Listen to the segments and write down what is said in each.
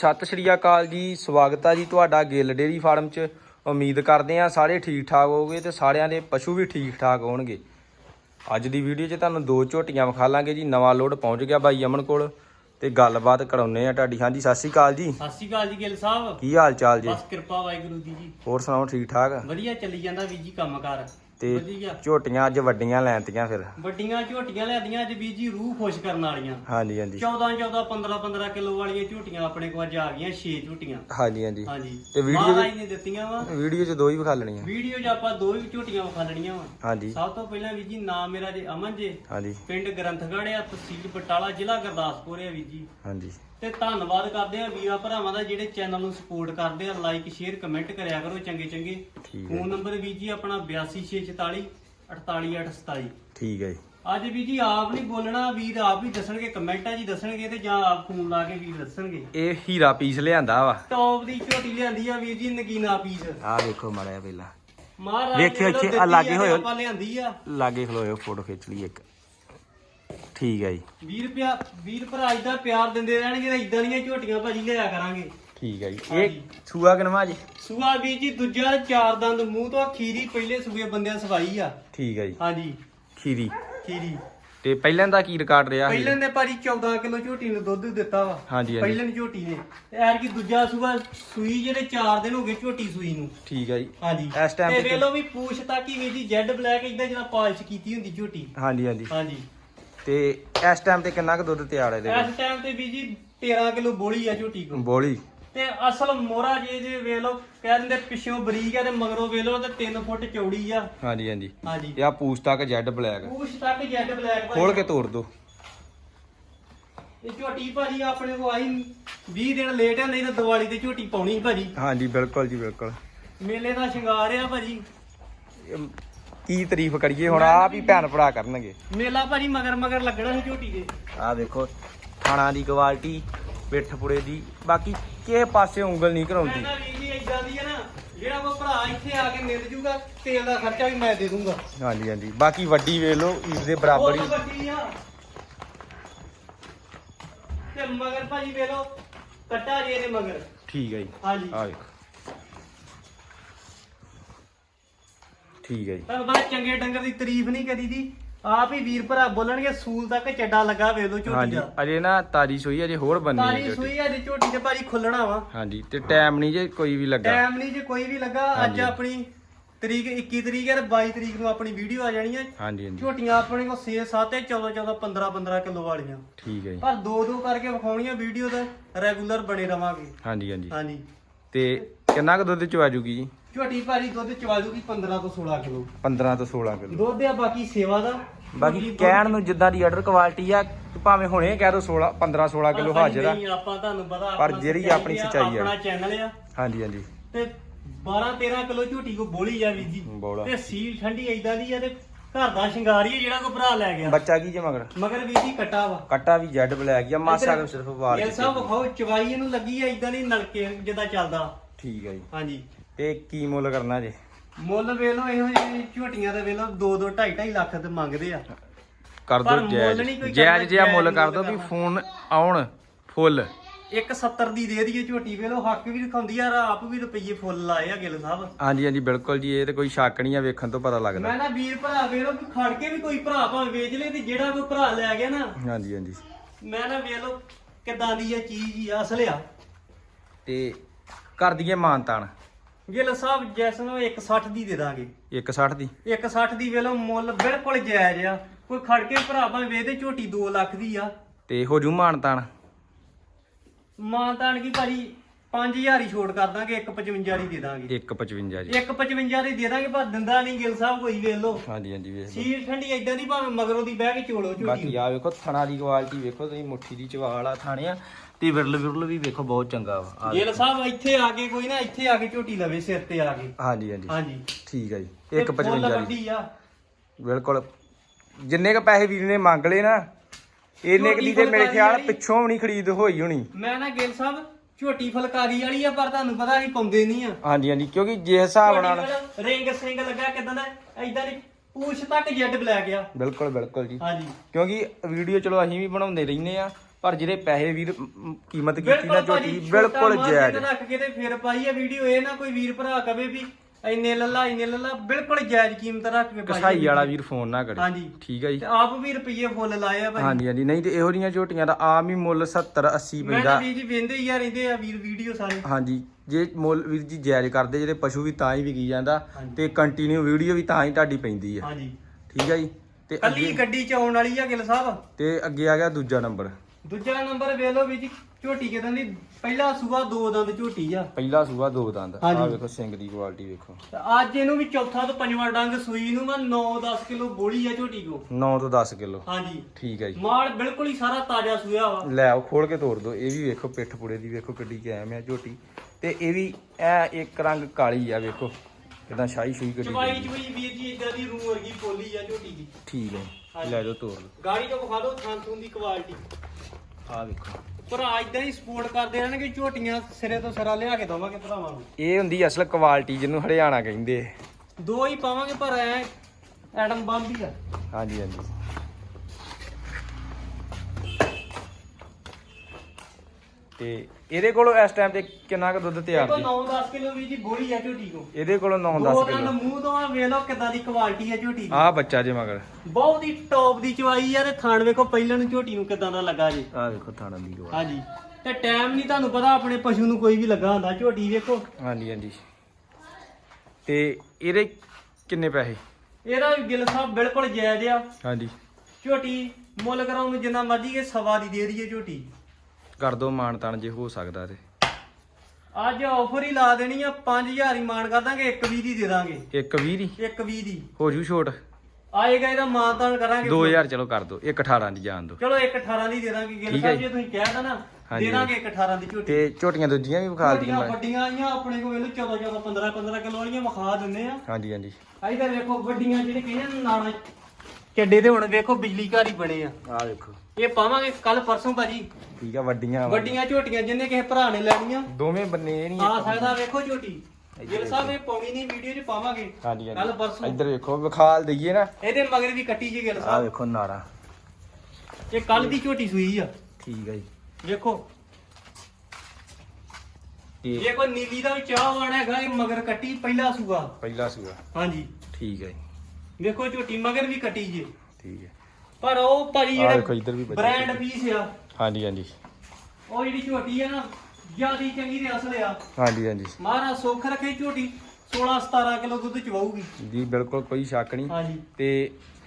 ਸਤਿ ਸ਼੍ਰੀ ਅਕਾਲ ਜੀ ਸਵਾਗਤ ਆ ਜੀ ਤੁਹਾਡਾ ਗਿੱਲ ਡੇਰੀ ਫਾਰਮ 'ਚ। ਉਮੀਦ ਕਰਦੇ ਆ ਸਾਰੇ ਠੀਕ ਠਾਕ ਹੋਗੇ ਤੇ ਸਾਰਿਆਂ ਦੇ ਪਸ਼ੂ ਵੀ ਠੀਕ ਠਾਕ ਹੋਣਗੇ। ਅੱਜ ਦੀ ਵੀਡੀਓ 'ਚ ਤੁਹਾਨੂੰ ਦੋ ਝੋਟੀਆਂ ਵਿਖਾ ਲਾਂਗੇ ਜੀ ਨਵਾਂ ਲੋਡ ਪਹੁੰਚ ਗਿਆ ਬਾਈ ਅਮਨ ਕੋਲ ਤੇ ਗੱਲਬਾਤ ਕਰਾਉਨੇ ਆ ਤੁਹਾਡੀ। ਹਾਂਜੀ ਸਤਿ ਸ਼੍ਰੀ ਅਕਾਲ ਜੀ। ਸਤਿ ਸ਼੍ਰੀ ਅਕਾਲ ਜੀ ਗਿੱਲ ਸਾਹਿਬ। ਕੀ ਹਾਲ ਚਾਲ ਜੀ? ਬਸ ਕਿਰਪਾ ਵਾਹਿਗੁਰੂ ਦੀ। ਜੀ ਹੋਰ ਸੁਣਾਓ ਠੀਕ ਠਾਕ? ਵਧੀਆ ਚੱਲੀ ਜਾਂਦਾ ਵੀਰ ਜੀ ਕੰਮਕਾਰ। ਤੇ ਵਧੀਆ। ਝੋਟੀਆਂ ਅੱਜ ਵੱਡੀਆਂ ਲੈਣਤੀਆਂ ਫਿਰ। ਵੱਡੀਆਂ ਝੋਟੀਆਂ ਲਿਆਦੀਆਂ ਅੱਜ ਵੀਰ ਜੀ ਰੂਹ ਖੁਸ਼ ਕਰਨ ਵਾਲੀਆਂ। ਹਾਂਜੀ ਹਾਂਜੀ। 14 14 15 15 ਕਿਲੋ ਵਾਲੀਆਂ ਝੋਟੀਆਂ ਆਪਣੇ ਕੋਲ ਅੱਜ ਆ ਗਈਆਂ 6 ਝੋਟੀਆਂ। ਹਾਂਜੀ ਹਾਂਜੀ। ਹਾਂਜੀ। ਤੇ ਵੀਡੀਓ ਮਹਾਰਾਜ ਨੇ ਦਿੱਤੀਆਂ ਵਾ। ਵੀਡੀਓ 'ਚ ਦੋ ਹੀ ਵਿਖਾ ਲੈਣੀਆਂ। ਵੀਡੀਓ 'ਚ ਆਪਾਂ ਦੋ ਹੀ ਝੋਟੀਆਂ ਵਿਖਾਲਣੀਆਂ ਵਾ। ਹਾਂਜੀ। ਸਭ ਤੋਂ ਪਹਿਲਾਂ ਵੀਰ ਜੀ ਨਾਮ ਮੇਰਾ ਜੇ ਅਮਨ ਜੇ। ਹਾਂਜੀ। ਪਿੰਡ ਗ੍ਰੰਥਗੜ੍ਹ ਆ ਤਹਿਸੀਲ ਬਟਾਲਾ ਜ਼ਿਲ੍ਹਾ ਗੁਰਦਾਸਪੁਰ ਆ ਵੀਰ ਜੀ। ਹਾਂਜੀ। ਤੇ ਧੰਨਵਾਦ ਕਰਦੇ ਆ ਵੀਰਾਂ ਭਰਾਵਾਂ ਦਾ ਜਿਹੜੇ ਚੈਨਲ ਨੂੰ ਸਪੋਰਟ ਕਰਦੇ ਆ। ਲਾਈਕ ਸ਼ੇਅਰ ਕਮੈਂਟ ਕਰਿਆ ਕਰੋ ਚੰਗੇ ਚੰਗੇ। ਠੀਕ ਹੈ ਫੋਨ ਨੰਬਰ ਵੀ ਜੀ ਆਪਣਾ 82644 48827 ਠੀਕ ਹੈ ਜੀ। ਅੱਜ ਵੀ ਜੀ ਆਪ ਨਹੀਂ ਬੋਲਣਾ ਵੀਰ ਆਪ ਹੀ ਦੱਸਣਗੇ ਕਮੈਂਟਾਂ 'ਚ ਹੀ ਦੱਸਣਗੇ ਤੇ ਜਾਂ ਆਪ ਫੋਨ ਲਾ ਕੇ ਵੀਰ ਦੱਸਣਗੇ। ਇਹ ਹੀਰਾ ਪੀਸ ਲਿਆਂਦਾ ਵਾ। ਟੌਪ ਦੀ ਝੋਟੀ ਲਿਆਂਦੀ ਆ ਵੀਰ ਜੀ ਨਗੀਨਾ ਪੀਸ ਆਹ ਵੇਖੋ ਮਾੜਾ ਪਹਿਲਾਂ ਮਹਾਰਾਜ ਵੇਖਿਓ ਇੱਥੇ, ਆਹ ਲਾਗੇ ਹੋਇਓ। ਆਪਾਂ ਲਿਆਂਦੀ ਆ। ਲਾਗੇ ਖਲੋਇਓ ਫੋਟੋ ਖਿੱਚ ਲਈ ਇੱਕ। ਠੀਕ ਹੈ ਜੀ। ਵੀਰ ਪਿਆ ਵੀਰ ਭਰਾ ਦਾ ਪਿਆਰ ਦਿੰਦੇ ਰਹਿਣਗੇ ਤੇ ਇਦਾਂ ਦੀਆਂ ਝੋਟੀਆਂ ਭਾਜੀ ਲਿਆ ਕਰਾਂਗੇ। ਠੀਕ ਹੈ ਜੀ। ਇਹ ਹਾਂਜੀ। ਸੂਆ ਕਿਨਵਾ ਜੀ? ਸੂਆ ਵੀਰ ਜੀ ਦੂਜਾ ਚਾਰ ਦੰਦ ਮੂੰਹ ਤੋਂ ਖੀਰੀ ਪਹਿਲੇ ਸੂਏ ਬੰਦਿਆਂ ਸਵਾਈ ਆ। ਠੀਕ ਹੈ ਜੀ। ਹਾਂਜੀ। ਖੀਰੀ। ਖੀਰੀ। ਤੇ ਪਹਿਲਾਂ ਦਾ ਕੀ ਰਿਕਾਰਡ ਰਿਹਾ ਸੀ? ਪਹਿਲਾਂ ਨੇ ਭਾਜੀ 14 ਕਿਲੋ ਝੋਟੀ ਨੂੰ ਦੁੱਧ ਦਿੱਤਾ ਵਾ। ਹਾਂਜੀ ਹਾਂਜੀ। ਪਹਿਲਾਂ ਝੋਟੀ ਨੇ। ਤੇ ਐਰ ਕੀ ਦੂਜਾ ਸੂਆ ਸੂਈ ਜਿਹੜੇ 4 ਦਿਨ ਹੋ ਗਏ ਝੋਟੀ ਸੂਈ ਨੂੰ। ਠੀਕ ਹੈ ਜੀ। ਹਾਂਜੀ। ਇਸ time ਤੇ ਤੇ- ਵੇਖ ਲਓ ਵੀ ਪੂਛ ਤੱਕ ਹੀ ਵੀ ਜੀ ਜੈਡ ਬਲੈਕ ਇਦਾਂ ਜਿਹੜਾ ਪਾਲਿਸ਼ ਕੀਤੀ ਹੁੰਦੀ ਝੋਟੀ। ਹਾਂਜੀ ਹਾਂਜੀ। ਹਾਂਜੀ। ਤੇ ਇਸ ਟਾਈਮ ਤੇ ਕਿੰਨਾ ਕੁ ਦੁੱਧ ਤਿਆਰ ਹੈ ਇਹਦੇ ਇਸ ਟਾਈਮ ਤੇ ਵੀ ਜੀ 13 ਕਿਲੋ ਬੋਲੀ ਆ ਝੋਟੀ ਕੋ ਬੋਲੀ। ਤੇ ਅਸਲ ਮੋਰਾ ਜੇ ਜੇ ਵੇਖ ਲਓ ਕਹਿ ਦਿੰਦੇ ਪਿੱਛੋਂ ਬਰੀਕ ਆ ਤੇ ਮਗਰੋਂ ਵੇਖ ਲਓ ਤੇ 3 ਫੁੱਟ ਚੌੜੀ ਆ। ਹਾਂਜੀ ਹਾਂਜੀ। ਹਾਂਜੀ। ਆ ਪੂਛ ਤੱਕ ਜੈਡ ਬਲੈਕ ਪੂਛ ਤੱਕ ਜੈਡ ਬਲੈਕ ਖੋਲ ਕੇ ਤੋੜ ਦੋ। ਇਹ ਝੋਟੀ ਭਾਜੀ ਆਪਣੇ ਕੋ ਆਈ 20 ਦਿਨ ਲੇਟ ਆ ਨਹੀਂ ਤਾਂ ਦੀਵਾਲੀ ਤੇ ਝੋਟੀ ਪਾਉਣੀ ਭਾਜੀ। ਹਾਂਜੀ ਬਿਲਕੁਲ ਜੀ ਬਿਲਕੁਲ। ਮੇਲੇ ਦਾ ਸ਼ਿੰਗਾਰ ਆ ਭਾਜੀ। ਕੀ ਤਾਰੀਫ ਕਰੀਏ? ਹੁਣ ਆਪ ਹੀ ਭੈਣ ਭਰਾ ਕਰਨਗੇ। ਮੇਲਾ ਭਾਜੀ ਮਗਰ ਮਗਰ ਲੱਗਣਾ ਸੀ ਝੋਟੀ ਦੇ। ਆ ਦੇਖੋ ਥਾਣਾ ਦੀ ਕੁਆਲਿਟੀ ਪਿੱਠਪੁਰੇ ਦੀ। ਬਾਕੀ ਕਿਸੇ ਪਾਸੇ ਉਂਗਲ ਨਹੀਂ ਘਰਾਉਂਦੀ ਕਹਿੰਦਾ ਵੀ ਜੀ ਇਦਾਂ ਦੀ ਆ ਨਾ ਜਿਹੜਾ ਕੋ ਭਰਾ ਇੱਥੇ ਆ ਕੇ ਮਿਲ ਜੂਗਾ ਤੇਲ ਦਾ ਖਰਚਾ ਵੀ ਮੈਂ ਦੇ ਦੂੰਗਾ। ਹਾਂਜੀ ਹਾਂਜੀ। ਬਾਕੀ ਵੱਡੀ ਵੇਖ ਲਓ ਇਸ ਦੇ ਬਰਾਬਰ ਬਹੁਤ ਹੀ ਵੱਡੀ ਆ। ਤੇ ਮਗਰ ਭਾਜੀ ਵੇਖ ਲਓ ਕੱਟਾ ਜੇ ਦੇ ਮਗਰ। ਠੀਕ ਹੈ ਜੀ। ਹਾਂਜੀ। ਆ ਵੇਖੋ। ਠੀਕ ਹੈ ਜੀ। ਤੁਹਾਨੂੰ ਪਤਾ ਚੰਗੇ ਡੰਗਰ ਦੀ ਤਾਰੀਫ ਨਹੀਂ ਕਰੀ ਦੀ। ਆਪ ਹੀ ਵੀਰ ਭਰਾ ਬੋਲਣਗੇ ਸੂਲ ਤੱਕ ਚੱਡਾ ਲੱਗਾ ਵੇਖ ਲਓ ਝੋਟੀ ਹਾਂਜੀ ਦਾ। ਅਜੇ ਨਾ ਤਾਜੀ ਸੋਈ ਅਜੇ ਹੋਰ ਬੰਨੀ ਹੈ ਤਾਰੀ ਝੋਟੀ ਸੂਈ ਆ ਜੇ ਝੋਟੀ ਤੇ ਭਾਜੀ ਖੁੱਲਣਾ ਵਾ। ਹਾਂਜੀ ਤੇ ਟਾਈਮ ਨਹੀਂ ਜੇ ਕੋਈ ਵੀ ਲੱਗਾ। ਟਾਈਮ ਨਹੀਂ ਜੇ ਕੋਈ ਵੀ ਲੱਗਾ। ਅੱਜ ਹਾਂਜੀ। ਆਪਣੀ ਤਰੀਕ 21 ਤਰੀਕ ਹੈ ਤੇ 22 ਤਰੀਕ ਨੂੰ ਆਪਣੀ ਵੀਡੀਓ ਆ ਜਾਣੀ ਹੈ ਹਾਂਜੀ ਹਾਂਜੀ। ਝੋਟੀਆਂ ਆਪਣੇ ਕੋਲ 6 7 ਤੇ 14 14 15 15 ਕਿਲੋ ਵਾਲੀਆਂ। ਠੀਕ ਹੈ ਜੀ। ਪਰ ਦੋ ਦੋ ਕਰਕੇ ਵਿਖਾਉਣੀਆਂ ਵੀਡੀਓ ਤੇ ਰੈਗੂਲਰ ਬਣੇ ਰਵਾਂਗੇ। ਹਾਂਜੀ ਹਾਂਜੀ। ਹਾਂਜੀ। ਤੇ ਕਿੰਨਾ ਕੁ ਦੁੱਧ ਚਵਾ ਜੂਗੀ ਜੀ? ਝੋਟੀ ਭਾਰੀ ਦੁੱਧ ਚਵਾ ਦੂਗੀ 15 ਤੋਂ 16 ਕਿਲੋ। 15 ਤੋਂ 16 ਕਿਲੋ। ਦੁੱਧ ਆ ਬਾਕੀ ਸੇਵਾ ਦਾ। ਬਾਕੀ ਕਹਿਣ ਨੂੰ ਜਿੱਦਾਂ ਦੀ ਆਰਡਰ ਕੁਆਲਿਟੀ ਆ ਭਾਵੇਂ ਹੁਣੇ ਕਹਿ ਦੋ 16 15 16 ਕਿਲੋ ਹਾਜ਼ਰ ਆ। ਨਹੀਂ, ਆਪਾਂ ਤੁਹਾਨੂੰ ਪਤਾ ਪਰ ਜਿਹੜੀ ਆਪਣੀ ਸੱਚਾਈ ਆ। ਆਪਣਾ ਚੈਨਲ ਆ। ਹਾਂਜੀ ਹਾਂਜੀ। ਤੇ 12 13 ਕਿਲੋ ਝੋਟੀ ਕੋ ਬੋਲੀ ਜਾ ਵੀ ਜੀ। ਤੇ ਸੀਲ ਠੰਡੀ ਏਦਾਂ ਦੀ ਆ ਤੇ ਘਰ ਦਾ ਸ਼ਿੰਗਾਰ ਹੀ ਆ ਜਿਹੜਾ ਕੋ ਭਰਾ ਲੈ ਗਿਆ। ਬੱਚਾ ਕੀ ਜੇ ਮਗਰ? ਮਗਰ ਵੀ ਜੀ ਕਟਾ ਵਾ। ਕੱਟਾ ਵੀ ਜੈਡ ਬਲੈਕ ਆ ਮਾਸਾ ਸਿਰਫ ਵਾਲ ਇਹ ਸਭ ਵਿਖਾਓ ਚਵਾਈ ਇਹਨੂੰ ਲੱਗੀ ਆ ਇਦਾਂ ਨਹੀਂ ਨਲਕੇ ਜਿੱਦਾਂ ਚੱਲਦਾ। ਠੀਕ ਹੈ ਜੀ। ਹਾਂਜੀ। ਤੇ ਕੀ ਮੁੱਲ ਕਰਨਾ ਜੇ? ਮੁੱਲ ਵੇਖ ਲਓ ਇਹੋ ਜਿਹੇ ਝੋਟੀਆਂ ਦੇ ਵੇਖ ਲਓ 2 2 2.5 2.5 ਲੱਖ ਤੇ ਮੰਗਦੇ ਆ। ਕਰ ਪਰ ਦੋ ਮੁੱਲ ਜਾਇਜ਼। ਨਹੀਂ ਕੋਈ ਜਾਇਜ਼ ਕਰਨਾ, ਜਿਹਾ ਮੁੱਲ ਜਾਇਜ਼ ਕਰ ਦੋ ਵੀ। ਫੋਨ ਆਉਣ ਫੁੱਲ। ਇੱਕ 70 ਦੀ ਦੇ ਦਈਏ ਝੋਟੀ ਵੇਖ ਲਓ ਹੱਕ ਵੀ ਦਿਖਾਉਂਦੀ ਆ ਆਪ ਵੀ ਰੁਪਈਏ ਫੁੱਲ ਲਾਏ ਆ ਗਿੱਲ ਸਾਹਿਬ। ਹਾਂਜੀ ਹਾਂਜੀ ਬਿਲਕੁਲ ਜੀ ਇਹ ਤੇ ਕੋਈ ਸ਼ੱਕ ਨਹੀਂ ਆ ਵੇਖਣ ਤੋਂ ਪਤਾ ਲੱਗਦਾ। ਮੈਂ ਨਾ ਵੀਰ ਭਰਾ ਵੇਖ ਲਓ ਵੀ ਖੜ ਕੇ ਵੀ ਕੋਈ ਭਰਾ ਭਾਵੇਂ ਵੇਚ ਲੇ ਤੇ ਜਿਹੜਾ ਕੋਈ ਭਰਾ ਲੈ ਗਿਆ ਨਾ। ਹਾਂਜੀ ਹਾਂਜੀ। ਮੈਂ ਨਾ ਵੇਖ ਲਓ ਕਿਦਾਂ ਦੀ ਆ ਚੀਜ਼ ਹੀ ਆ, ਅਸਲ ਆ। ਤੇ ਕਰ ਦਈਏ ਮਾਨਤਾਨ। ਗਿੱਲ ਸਾਹਿਬ ਜੈਸ ਨੂੰ 160 ਦੀ ਦੇ ਦਾਂਗੇ। 160 ਦੀ? 160 ਦੀ ਵੇਖ ਲਓ ਮੁੱਲ ਬਿਲਕੁਲ ਜਾਇਜ਼ ਆ। ਕੋਈ ਖੜ ਕੇ ਭਰਾ ਭਾਵੇਂ ਵੇਚਦੇ ਝੋਟੀ 2 ਲੱਖ ਦੀ ਆ। ਤੇ ਹੋ ਜੂ ਮਾਨਤਾਨ? ਮਾਨਤਾਨ ਕੀ ਭਾਜੀ? 5000 ਹੀ ਛੋਟ ਕਰ ਦਾਂਗੇ 155 ਦੀ ਦੇ ਦਾਂਗੇ। 155 ਜੀ। 155 ਦੀ ਦੇ ਦਾਂਗੇ ਪਰ ਦਿੰਦਾ ਨਹੀਂ ਗਿੱਲ ਸਾਹਿਬ ਕੋਈ ਵੇਖ ਲਓ। ਹਾਂਜੀ ਹਾਂਜੀ ਵੇਖ ਲਓ। ਸੀਲ ਠੰਡੀ ਏਦਾਂ ਦੀ ਭਾਵੇਂ ਮਗਰੋਂ ਦੀ ਬਹਿ ਕੇ ਚੋਲੋ ਬਾਕੀ ਝੋਟੀ ਆ ਵੇਖੋ ਥਣਾ ਦੀ ਕੁਆਲਿਟੀ ਵੇਖੋ ਤੁਸੀਂ ਮੁੱਠੀ ਦੀ ਚਵਾਲ ਆ ਥਾਣੇ ਆ ਤੇ ਵਿਰਲ ਵਿਰਲ ਵੀ ਵੇਖੋ ਬਹੁਤ ਚੰਗਾ ਵਾ। ਗਿੱਲ ਸਾਹਿਬ ਇੱਥੇ ਆ ਕੇ ਕੋਈ ਨਾ ਇੱਥੇ ਆ ਕੇ ਝੋਟੀ ਲਵੇ ਸਿਰ ਤੇ ਆ ਕੇ। ਹਾਂਜੀ ਹਾਂਜੀ। ਹਾਂਜੀ। ਠੀਕ ਹੈ ਜੀ ਤੇ 155 ਫੁੱਲ ਦੀ। ਵੱਡੀ ਆ। ਬਿਲਕੁਲ। ਜਿੰਨੇ ਕ ਪੈਸੇ ਵੀਰ ਨੇ ਮੰਗ ਲਏ ਨਾ ਇੰਨੇ ਕੁ ਦੀ ਤੇ ਮੇਰੇ ਖਿਆਲ ਪਿੱਛੋਂ ਵੀ ਨਹੀਂ ਖਰੀਦ ਹੋਈ ਹੋਣੀ। ਮੈਂ ਨਾ ਗਿੱਲ ਸਾਹਿਬ ਝੋਟੀ ਫਲਕਾਰੀ ਵਾਲੀ ਆ ਪਰ ਤੁਹਾਨੂੰ ਪਤਾ ਅਸੀਂ ਪਾਉਂਦੇ ਨਹੀਂ ਆ। ਹਾਂਜੀ ਹਾਂਜੀ ਕਿਉਂਕਿ ਜਿਸ ਹਿਸਾਬ ਨਾਲ ਰਿੰਗ ਸਿੰਘ ਲੱਗਾ ਕਿਦਾਂ ਦਾ ਏਦਾਂ ਦੀ ਪੂਛ ਤੱਕ ਜੈਡ ਬਲੈਕ ਆ। ਬਿਲਕੁਲ ਬਿਲਕੁਲ ਜੀ। ਹਾਂਜੀ। ਕਿਉਂਕਿ ਵੀਡੀਓ ਚਲੋ ਅਸੀਂ ਵੀ ਬਣਾਉਂਦੇ ਰਹਿੰਦੇ ਆ ਪਰ ਜਿਹੜੇ ਪੈਸੇ ਵੀਰ ਮ, ਕੀਮਤ ਕੀਤੀ ਨਾ ਬਿਲਕੁਲ ਝੋਟੀ ਭਾਜੀ ਦੀ, ਬਿਲਕੁਲ ਛੋਟਾ ਮਾਲ ਜਾਇਜ਼ ਰੱਖ ਕੇ ਤੇ ਫਿਰ ਪਾਈ ਆ ਵੀਡੀਓ ਇਹ ਨਾ ਕੋਈ ਵੀਰ ਭਰਾ ਕਵੇ ਵੀ ਇੰਨੇ ਲੱਲਾ ਇੰਨੇ ਲੱਲਾ ਬਿਲਕੁਲ ਜਾਇਜ਼ ਕੀਮਤ ਰੱਖ ਕੇ ਪਾਈ ਕਸਾਈ ਵਾਲਾ। ਵੀਰ ਫੋਨ ਨਾ ਕਰੇ। ਹਾਂਜੀ। ਠੀਕ ਹੈ ਜੀ। ਤੇ ਆਪ ਵੀ ਰੁਪਏ ਫੁੱਲ ਲਾਏ ਆ ਭਾਜੀ ਹਾਂਜੀ ਹਾਂਜੀ। ਨਹੀਂ ਤੇ ਇਹੋ ਜਿਹੀਆਂ ਝੋਟੀਆਂ ਦਾ ਆਮ ਹੀ ਮੁੱਲ 70 80 ਮੈਂ ਪੈਂਦਾ ਤਾਂ ਵੀਰ ਜੀ ਵੇਂਦੇ ਹੀ ਆ ਰਹਿੰਦੇ ਆ ਵੀਰ ਵੀਡੀਓ ਸਾਰੇ। ਹਾਂਜੀ। ਜੇ ਮੁੱਲ ਵੀਰ ਜੀ ਜਾਇਜ਼ ਕਰਦੇ ਜਿਹੜੇ ਪਸ਼ੂ ਵੀ ਤਾਂ ਹੀ ਵਿਕੀ ਜਾਂਦਾ ਹਾਂਜੀ। ਤੇ ਕੰਟੀਨਿਊ ਵੀਡੀਓ ਵੀ ਤਾਂ ਹੀ ਤੁਹਾਡੀ ਪੈਂਦੀ ਆ। ਹਾਂਜੀ। ਠੀਕ ਹੈ ਜੀ। ਤੇ ਕੱਲੀ ਅੱਗੇ ਗੱਡੀ ਚ ਆਉਣ ਵਾਲੀ ਆ ਗਿੱਲ ਸਾਹਿਬ। ਤੇ ਅੱਗੇ ਆ ਗਿਆ ਦੂਜਾ ਨੰਬਰ। ਦੂਜਾ ਨੰਬਰ ਵੇਖ ਲਓ ਵੀ ਜੀ ਝੋਟੀ ਕਿਦਾਂ ਦੀ? ਪਹਿਲਾ ਸੂਆ ਦੋ ਦੰਦ ਝੋਟੀ ਆ। ਪਹਿਲਾ ਸੂਆ ਦੋ ਦੰਦ। ਹਾਂਜੀ। ਆ ਵੇਖੋ ਸਿੰਘ ਦੀ ਕੁਆਲਿਟੀ ਵੇਖੋ। ਤੇ ਅੱਜ ਇਹਨੂੰ ਵੀ ਚੌਥਾ ਤੋਂ ਪੰਜਵਾਂ ਡੰਗ ਸੂਈ ਨੂੰ ਮੈਂ 9-10 ਕਿਲੋ ਬੋਲੀ ਆ ਝੋਟੀ ਕੋ। 9 ਤੋਂ 10 ਕਿਲੋ। ਹਾਂਜੀ। ਠੀਕ ਹੈ ਜੀ। ਮਾਲ ਬਿਲਕੁਲ ਹੀ ਸਾਰਾ ਤਾਜ਼ਾ ਸੂਇਆ ਵਾ। ਲੈ ਆਓ ਖੋਲ ਕੇ ਤੋੜ ਦੋ ਇਹ ਵੀ ਵੇਖੋ ਪਿੱਠ ਪੁੜੇ ਦੀ ਵੇਖੋ ਕਿੱਡੀ ਕੈਮ ਆ ਝੋਟੀ। ਤੇ ਇਹ ਵੀ ਐ ਇੱਕ ਰੰਗ ਕਾਲੀ ਆ ਵੇਖੋ। ਕਿਦਾਂ ਸ਼ਾਹੀ ਸ਼ੂਈ ਕਿੱਡੀ ਚਵਾਈ। ਚਵਾਈ ਵੀਰ ਜੀ ਇਦਾਂ ਦੀ ਰੂਹ ਵਰਗੀ ਪੋਲੀ ਆ ਝੋਟੀ ਦੀ। ਠੀਕ ਹੈ। ਲੈ ਜਾਓ ਤੋੜ ਲਓ ਗਾੜੀ ਤੋਂ ਵਿਖਾ ਦਿਓ ਥਾਂ ਥੂੰ ਦੀ ਕੁਆਲਿਟੀ ਆ ਵੇਖੋ। ਭਰਾ ਇਦਾਂ ਹੀ ਸਪੋਰਟ ਕਰਦੇ ਰਹਿਣਗੇ ਝੋਟੀਆਂ ਸਿਰੇ ਤੋਂ ਸਿਰਾ ਲਿਆ ਕੇ ਦਵਾਂਗੇ ਭਰਾਵਾਂ ਨੂੰ। ਇਹ ਹੁੰਦੀ ਅਸਲ ਕੁਆਲਿਟੀ ਜਿਹਨੂੰ ਹਰਿਆਣਾ ਕਹਿੰਦੇ। ਦੋ ਹੀ ਪਾਵਾਂਗੇ ਪਰ ਐ ਐਟਮ ਬੰਬ ਹੀ ਆ। ਹਾਂਜੀ ਹਾਂਜੀ। ਤੇ ਇਹਦੇ ਕੋਲੋਂ ਇਸ ਟਾਈਮ ਤੇ ਕਿੰਨਾ ਕੁ ਦੁੱਧ ਤਿਆਰ ਜੀ 9-10 ਕਿਲੋ ਵੀ ਜੀ ਬੋਲੀ ਆ ਝੋਟੀ ਕੋ ਇਹਦੇ ਕੋਲੋਂ 9-10 ਦੋ ਦੰਦ ਕਿਲੋ। ਮੂੰਹ ਤੋਂ ਵੇਖ ਲਓ ਕਿੱਦਾਂ ਦੀ ਕੁਆਲਿਟੀ ਆ ਝੋਟੀ ਦੀ। ਆ ਬੱਚਾ ਜੇ ਮਗਰ। ਬਹੁਤ ਹੀ ਟੌਪ ਦੀ ਚਵਾਈ ਆ ਤੇ ਥਾਣ ਵੇਖੋ ਪਹਿਲਾਂ ਨੂੰ ਝੋਟੀ ਨੂੰ ਕਿੱਦਾਂ ਦਾ ਲੱਗਾ ਜੀ। ਆ ਵੇਖੋ ਥਾਣਾ ਦੀ ਗਵਾ ਹਾਂਜੀ। ਤੇ ਟਾਈਮ ਨਹੀਂ ਤੁਹਾਨੂੰ ਪਤਾ ਆਪਣੇ ਪਸ਼ੂ ਨੂੰ ਕੋਈ ਵੀ ਲੱਗਾ ਹੁੰਦਾ ਝੋਟੀ ਵੇਖੋ। ਹਾਂਜੀ ਹਾਂਜੀ। ਤੇ ਇਹਦੇ ਕਿੰਨੇ ਪੈਸੇ? ਇਹਦਾ ਵੀ ਗਿੱਲ ਸਾਹਿਬ ਬਿਲਕੁਲ ਜਾਇਜ਼ ਆ। ਹਾਂਜੀ। ਝੋਟੀ ਮੁੱਲ ਕਰਾਉਣ ਨੂੰ ਜਿੰਨਾ ਮਰਜ਼ੀ ਇਹ ਸਵਾ ਦੀ ਦੇ ਦਈਏ ਝੋਟੀ। ਕਰ ਦੋ ਮਾਨ ਤਾਨ ਜੇ ਹੋ ਸਕਦਾ ਤੇ। ਅੱਜ ਆਫਰ ਹੀ ਲਾ ਦੇਣੀ ਆ 5000 ਹੀ ਮਾਨ ਕਰ ਦਾਂਗੇ 120 ਦੀ ਦੇ ਦਾਂਗੇ। ਇੱਕ 20 ਦੀ? 120 ਦੀ। ਹੋ ਜੂ ਛੋਟ। ਆਏਗਾ ਇਹਦਾ ਮਾਨਤਾਨ ਕਰਾਂਗੇ। 2000 ਚਲੋ ਕਰ ਦੋ ਇੱਕ 18 ਦੀ ਜਾਣ ਦੋ। ਚਲੋ 118 ਦੀ ਦੇ ਦਾਂਗੇ ਗਿੱਲ ਠੀਕ ਹੈ ਸਾਹਿਬ ਜੇ ਤੁਸੀਂ ਕਹਿਤਾ ਨਾ ਹਾਂਜੀ। ਦੇ ਦਾਂਗੇ 118 ਦੀ ਝੋਟੀ। ਤੇ ਝੋਟੀਆਂ ਦੂਜੀਆਂ ਵੀ ਵਿਖਾ ਝੋਟੀਆਂ ਦਿੱਤੀਆਂ ਵੱਡੀਆਂ ਆਈਆਂ ਆਪਣੇ ਕੋਲ ਵੇਲੇ 14 14 15 15 ਕਿਲੋ ਵਾਲੀਆਂ ਵਿਖਾ ਦਿੰਦੇ ਆ। ਹਾਂਜੀ ਹਾਂਜੀ। ਇਧਰ ਵੇਖੋ ਵੱਡੀਆਂ ਜਿਹੜੇ ਕਹਿੰਦੇ ਨਾਣਾ ਚੱਡੇ ਤੇ ਹੁਣ ਵੇਖੋ ਬਿਜਲੀ ਘਰ ਹੀ ਬਣੇ ਆ। ਆ ਵੇਖੋ। ਇਹ ਪਾਵਾਂਗੇ ਕੱਲ ਪਰਸੋਂ ਭਾਜੀ। ਠੀਕ ਆ ਵੱਡੀਆਂ ਵਾ। ਵੱਡੀਆਂ ਝੋਟੀਆਂ ਜਿੰਨੇ ਕਿਸੇ ਭਰਾ ਨੇ ਲੈਣੀਆਂ। ਦੋਵੇਂ ਬੰਨੇ ਨਹੀਂ ਆ ਸਕਦਾ ਵੇਖੋ ਝੋਟੀ। ਗਿਲ ਸਾਹਿਬ ਇਹ ਪਾਉਣੀ ਨਹੀਂ ਵੀਡੀਓ 'ਚ ਪਾਵਾਂਗੇ। ਹਾਂਜੀ ਕੱਲ ਹਾਂਜੀ ਪਰਸੋਂ। ਇੱਧਰ ਵੇਖੋ ਵਿਖਾਲ ਦਈਏ ਨਾ। ਇਹਦੇ ਮਗਰ ਵੀ ਕੱਟੀ ਜੀ ਗਿਲ ਆ ਸਾਹਿਬ। ਵੇਖੋ ਨਾਰਾ। ਇਹ ਕੱਲ ਦੀ ਝੋਟੀ ਸੂਈ ਆ। ਠੀਕ ਹੈ ਜੀ। ਵੇਖੋ। ਤੇ ਇਹ ਕੋਈ ਨੀਲੀ ਦਾ ਵੀ ਚਾਹ ਵਾਣਾ ਹੈਗਾ ਇਹ ਮਗਰ ਕੱਟੀ ਪਹਿਲਾ ਸੂਆ। ਪਹਿਲਾ ਸੂਆ। ਹਾਂਜੀ। ਠੀਕ ਹੈ ਜੀ। ਵੇਖੋ ਝੋਟੀ ਮਗਰ ਵੀ ਕੱਟੀ ਜੇ। ਠੀਕ ਹੈ ਪਰ ਉਹ ਭਾਜੀ ਇੱਧਰ ਵੀ ਜਿਹੜਾ ਬੱਚੇ ਬ੍ਰਾਂਡ ਪੀਸ ਆ। ਹਾਂਜੀ ਹਾਂਜੀ। ਉਹ ਜਿਹੜੀ ਝੋਟੀ ਆ ਨਾ ਜਿਆਦੀ ਚੰਗੀ ਤੇ ਅਸਲ ਆ। ਹਾਂਜੀ ਹਾਂਜੀ। ਮਹਾਰਾਜ ਸੁੱਖ ਰੱਖੇ ਝੋਟੀ 16 17 ਕਿਲੋ ਦੁੱਧ ਚਵਾਊਗੀ ਜੀ ਬਿਲਕੁਲ ਕੋਈ ਸ਼ੱਕ ਨਹੀਂ। ਹਾਂਜੀ। ਤੇ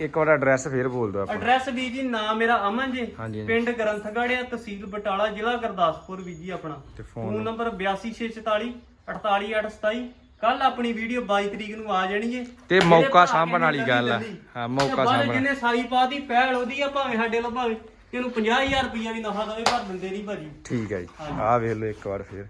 ਇੱਕ ਵਾਰ ਐਡਰੈਸ ਫੇਰ ਬੋਲ ਦਿਓ ਆਪਾਂ। ਐਡਰੈਸ ਵੀ ਜੀ ਨਾਮ ਮੇਰਾ ਅਮਨ ਜੀ। ਹਾਂਜੀ, ਹਾਂਜੀ। ਪਿੰਡ ਗ੍ਰੰਥਗੜ੍ਹ ਆ ਤਹਿਸੀਲ ਬਟਾਲਾ ਜ਼ਿਲ੍ਹਾ ਗੁਰਦਾਸਪੁਰ ਵੀ ਜੀ ਆਪਣਾ। ਤੇ ਫੋਨ ਫੋਨ ਨੰਬਰ 8264 48827 ਕੱਲ ਆਪਣੀ ਵੀਡੀਓ 22 ਤਰੀਕ ਨੂੰ ਆ ਜਾਣੀ ਏ ਤੇ ਜਿਹੜੇ ਮੌਕਾ ਭਰਾ ਸਾਂਭਣ ਕਹਿੰਦੇ ਵਾਲੀ ਗੱਲ ਆ। ਹਾਂ, ਮੌਕਾ ਤੇ ਸਾਂਭਣ। ਜਿਹਨੇ ਸਾਈ ਪਾਤੀ ਪਹਿਲ ਉਹਦੀ ਆ ਭਾਵੇਂ ਸਾਡੇ ਲੋ ਭਾਵੇਂ ਇਹਨੂੰ 50000 ਰੁਪਈਆ ਵੀ ਨਫਾ ਦਵੇ ਪਰ ਦਿੰਦੇ ਨਹੀਂ ਭਾਜੀ ਠੀਕ ਹੈ ਜੀ ਹਾਂਜੀ। ਆ ਵੇਖ ਲਓ ਇੱਕ ਵਾਰ ਫੇਰ